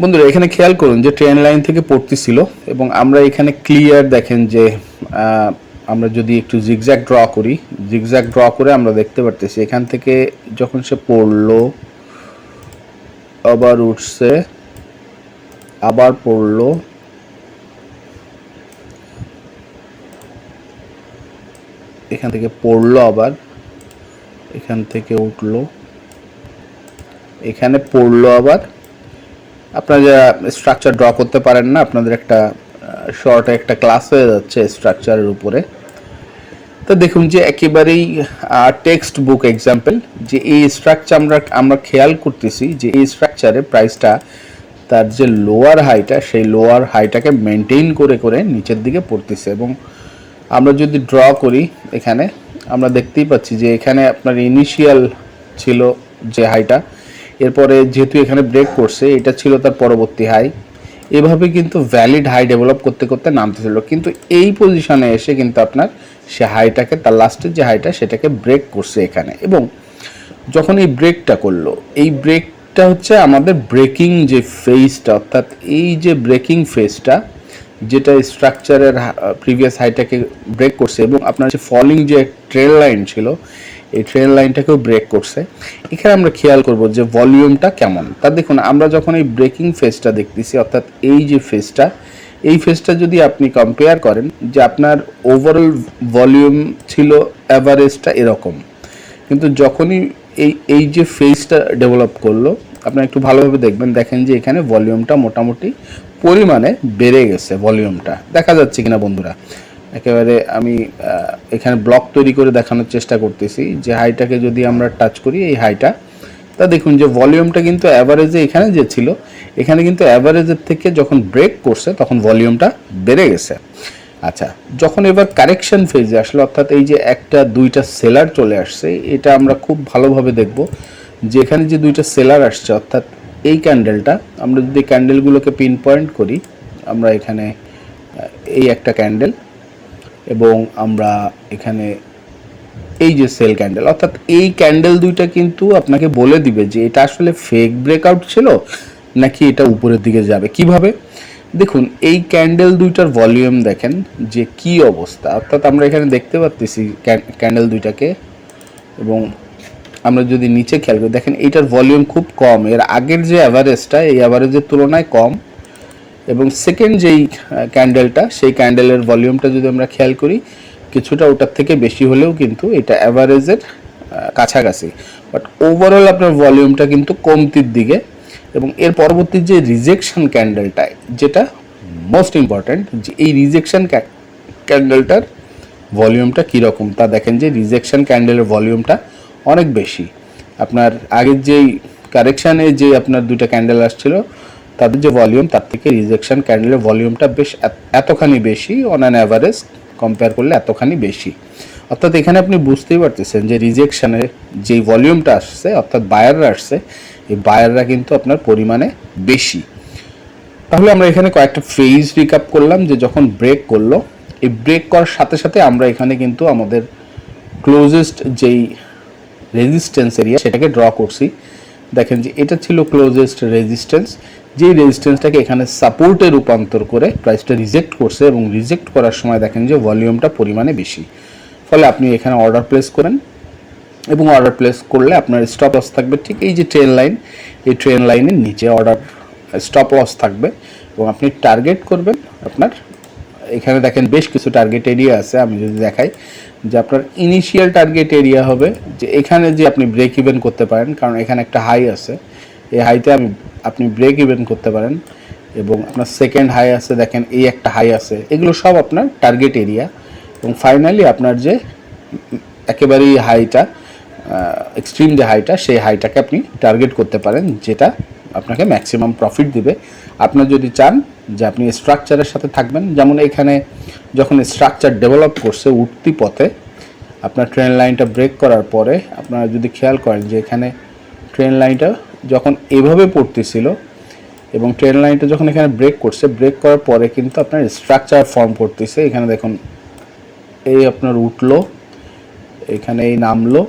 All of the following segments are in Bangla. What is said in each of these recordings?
বন্ধুরা, এখানে খেয়াল করুন যে ট্রেন লাইন থেকে পড়তেছিল এবং আমরা এখানে ক্লিয়ার দেখেন যে আমরা যদি একটু জিগজ্যাগ ড্র করি জিগজ্যাগ ড্র করে আমরা দেখতে পারতেছি এখান থেকে যখন সে পড়ল, আবার উঠছে, আবার পড়ল, এখান থেকে পড়ল আবার, এখান থেকে উঠল, এখানে পড়ল আবার আপনারা যারা স্ট্রাকচার ড্র করতে পারেন না, আপনাদের একটা শর্ট একটা ক্লাস হয়ে যাচ্ছে স্ট্রাকচারের উপরে। তো দেখুন যে একেবারেই টেক্সট বুক এক্সাম্পল যে এই স্ট্রাকচার আমরা আমরা খেয়াল করতেছি যে এই স্ট্রাকচারে প্রাইসটা তার যে লোয়ার হাইটা সেই লোয়ার হাইটাকে মেনটেন করে করে নিচের দিকে পড়তেছে। এবং আমরা যদি ড্র করি এখানে, আমরা দেখতেই পাচ্ছি যে এখানে আপনার ইনিশিয়াল ছিল যে হাইটা এরপরে যেহেতু এখানে ব্রেক করছে, এটা ছিল তার পরবর্তী হাই এভাবে কিন্তু ভ্যালিড হাই ডেভেলপ করতে করতে নামতেছিল। কিন্তু এই পজিশনে এসে কিন্তু আপনার সে হাইটাকে তার লাস্টের যে হাইটা সেটাকে ব্রেক করছে এখানে। এবং যখন এই ব্রেকটা করল, এই ব্রেকটা হচ্ছে আমাদের ব্রেকিং যে ফেজটা অর্থাৎ এই যে ব্রেকিং ফেজটা যেটা স্ট্রাকচারের প্রিভিয়াস হাইটাকে ব্রেক করছে এবং আপনার যে ফলিং যে ট্রেন লাইন ছিল, এই ট্রেন লাইনটাকেও ব্রেক করছে। এখানে আমরা খেয়াল করব যে ভলিউমটা কেমন। তা দেখুন, আমরা যখন এই ব্রেকিং ফেজটা দেখতেছি, অর্থাৎ এই যে ফেজটা এই ফেজটা যদি আপনি কম্পেয়ার করেন যে আপনার ওভারঅল ভলিউম ছিল অ্যাভারেজটা এরকম। কিন্তু যখনই এই এই যে ফেজটা ডেভেলপ করল আপনারা একটু ভালোভাবে দেখবেন, দেখেন যে এখানে ভলিউমটা মোটামুটি পরিমাণে বেড়ে গেছে, ভলিউমটা। দেখা যাচ্ছে কিনা বন্ধুরা? একেবারে আমি এখানে ব্লক তৈরি করে দেখানোর চেষ্টা করতেছি, যে হাইটাকে যদি আমরা টাচ করি, এই হাইটা, তা দেখুন যে ভলিউমটা কিন্তু অ্যাভারেজে এখানে যে ছিল, এখানে কিন্তু অ্যাভারেজের থেকে যখন ব্রেক করছে, তখন ভলিউমটা বেড়ে গেছে। আচ্ছা যখন এবার কারেকশন ফেজে আসলো, অর্থাৎ এই যে একটা, দুইটা সেলার চলে আসছে, এটা আমরা খুব ভালোভাবে দেখব। যে এখানে যে দুইটা সেলার আসছে, অর্থাৎ এই ক্যান্ডেলটা আমরা যদি ক্যান্ডেলগুলোকে পিন পয়েন্ট করি, আমরা এখানে এই একটা ক্যান্ডেল এবং আমরা এখানে এই যে সেল ক্যান্ডেল অর্থাৎ এই ক্যান্ডেল দুইটা কিন্তু আপনাকে বলে দিবে যে এটা আসলে ফেক ব্রেকআউট ছিল নাকি এটা উপরের দিকে যাবে। কীভাবে? দেখুন, এই ক্যান্ডেল দুইটার ভলিউম দেখেন যে কি অবস্থা। অর্থাৎ আমরা এখানে দেখতে পাচ্ছি ক্যান্ডেল দুইটাকে এবং আমরা যদি নিচে খেয়াল করি, দেখেন এইটার ভলিউম খুব কম, এর আগের যে অ্যাভারেজটা এই অ্যাভারেজের তুলনায় কম, এবং সেকেন্ড যেই ক্যান্ডেলটা সেই ক্যান্ডেলের ভলিউমটা যদি আমরা খেয়াল করি, কিছুটা ওটার থেকে বেশি হলেও কিন্তু এটা অ্যাভারেজের কাছাকাছি। বাট ওভারঅল আপনার ভলিউমটা কিন্তু কমতির দিকে, এবং এর পরবর্তী যে রিজেকশন ক্যান্ডেলটা যেটা মোস্ট ইম্পর্ট্যান্ট যে এই রিজেকশন ক্যান্ডেলটার ভলিউমটা কীরকম, তা দেখেন যে রিজেকশন ক্যান্ডেলের ভলিউমটা অনেক বেশি। আপনার আগের যেই কারেকশানে যে আপনার দুইটা ক্যান্ডেল আসছিল, তাদের যে ভলিউম তার থেকে রিজেকশন ক্যান্ডেলের ভলিউমটা বেশ এতখানি বেশি অন অ্যান অ্যাভারেজ কম্পেয়ার করলে এতখানি বেশি। অর্থাৎ এখানে আপনি বুঝতেই পারতেছেন যে রিজেকশনের যেই ভলিউমটা আসছে, অর্থাৎ বায়াররা আসছে, এই বায়াররা কিন্তু আপনার পরিমাণে বেশি। তাহলে আমরা এখানে কয়েকটা ফেজ রিকাপ করলাম যে যখন ব্রেক করল, এই ব্রেক করার সাথে সাথে আমরা এখানে কিন্তু আমাদের ক্লোজেস্ট যেই রেজিস্ট্যান্স এরিয়া সেটাকে ড্র করছি। দেখেন যে এটা ছিল ক্লোজেস্ট রেজিস্ট্যান্স যেই রেজিস্ট্যান্সটাকে এখানে সাপোর্টে রূপান্তর করে প্রাইসটা রিজেক্ট করছে এবং রিজেক্ট করার সময় দেখেন যে ভলিউমটা পরিমাণে বেশি। ফলে আপনি এখানে অর্ডার প্লেস করেন এবং অর্ডার প্লেস করলে আপনার স্টপ লস থাকবে ঠিক এই যে ট্রেন লাইন এই ট্রেন লাইনের নিচে অর্ডার স্টপ লস থাকবে এবং আপনি টার্গেট করবেন আপনার এখানে দেখেন বেশ কিছু টার্গেট এরিয়া আছে, আমি যদি দেখাই, যে আপনার ইনিশিয়াল টার্গেট এরিয়া হবে, যে এখানে যে আপনি ব্রেক ইভেন করতে পারেন, কারণ এখানে একটা হাই আছে, এই হাইতে আমি, আপনি ব্রেক ইভেন করতে পারেন, এবং আপনার সেকেন্ড হাই আছে, দেখেন এই একটা হাই আছে, এগুলো সব আপনার টার্গেট এরিয়া এবং ফাইনালি আপনার যে একেবারেই হাইটা এক্সট্রিম যে হাইটা সেই হাইটাকে আপনি টার্গেট করতে পারেন, যেটা আপনাকে ম্যাক্সিমাম প্রফিট দিবে। আপনার যদি চান যে আপনি স্ট্রাকচারের সাথে থাকবেন। যেমন এখানে যখন স্ট্রাকচার ডেভেলপ করছে উঠতি পথে, আপনার ট্রেন লাইনটা ব্রেক করার পরে আপনারা যদি খেয়াল করেন যে এখানে ট্রেন লাইনটা যখন এভাবে পড়তেছিল এবং ট্রেন লাইনটা যখন এখানে ব্রেক করছে ব্রেক করার পরে কিন্তু আপনার স্ট্রাকচার ফর্ম করতেছে এখানে দেখুন, এই আপনার উঠল, এখানে এই নামলো,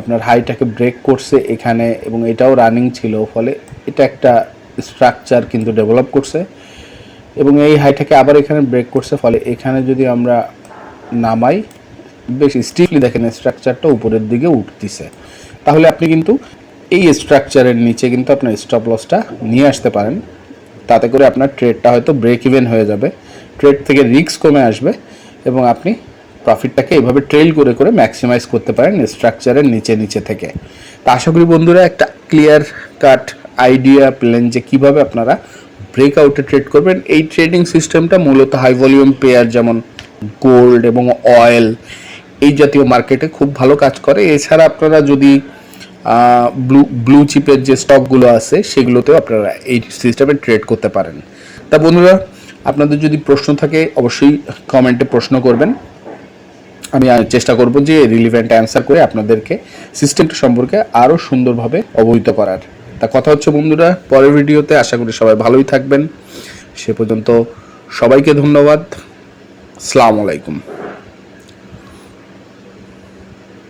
আপনার হাইটাকে ব্রেক করছে এখানে এবং এটাও রানিং ছিল। ফলে এটা একটা স্ট্রাকচার কিন্তু ডেভেলপ করছে এবং এই হাইটাকে আবার এখানে ব্রেক করছে, ফলে এখানে যদি আমরা নামাই, বেশ স্টিফলি দেখেন স্ট্রাকচারটা উপরের দিকে উঠতেছে। তাহলে আপনি কিন্তু এই স্ট্রাকচারের নিচে কিন্তু আপনার স্টপ লসটা নিয়ে আসতে পারেন। তাতে করে আপনার ট্রেডটা হয়তো ব্রেক ইভেন হয়ে যাবে। ট্রেড থেকে রিস্ক কমে আসবে এবং আপনি প্রফিটটাকে এইভাবে ট্রেল করে করে ম্যাক্সিমাইজ করতে পারেন স্ট্রাকচারের নিচে নিচে থেকে। তা আশা করি বন্ধুরা একটা ক্লিয়ার কাট আইডিয়া প্ল্যান যে কীভাবে আপনারা ব্রেকআউটে ট্রেড করবেন, এই ট্রেডিং সিস্টেমটা মূলত হাই ভলিউম পেয়ার যেমন গোল্ড এবং অয়েল এই জাতীয় মার্কেটে খুব ভালো কাজ করে। এছাড়া আপনারা যদি ব্লু ব্লু চিপের যে স্টকগুলো আছে, সেগুলোতেও আপনারা এই সিস্টেমে ট্রেড করতে পারেন। তা বন্ধুরা, আপনাদের যদি প্রশ্ন থাকে, অবশ্যই কমেন্টে প্রশ্ন করবেন। আমি চেষ্টা করব যে রিলিভেন্ট অ্যান্সার করে আপনাদেরকে সিস্টেমটা সম্পর্কে আরও সুন্দরভাবে অবহিত করার। তা কথা হচ্ছে বন্ধুরা, পরের ভিডিওতে আশা করি সবাই ভালোই থাকবেন। সে পর্যন্ত সবাইকে ধন্যবাদ। আসসালামু আলাইকুম।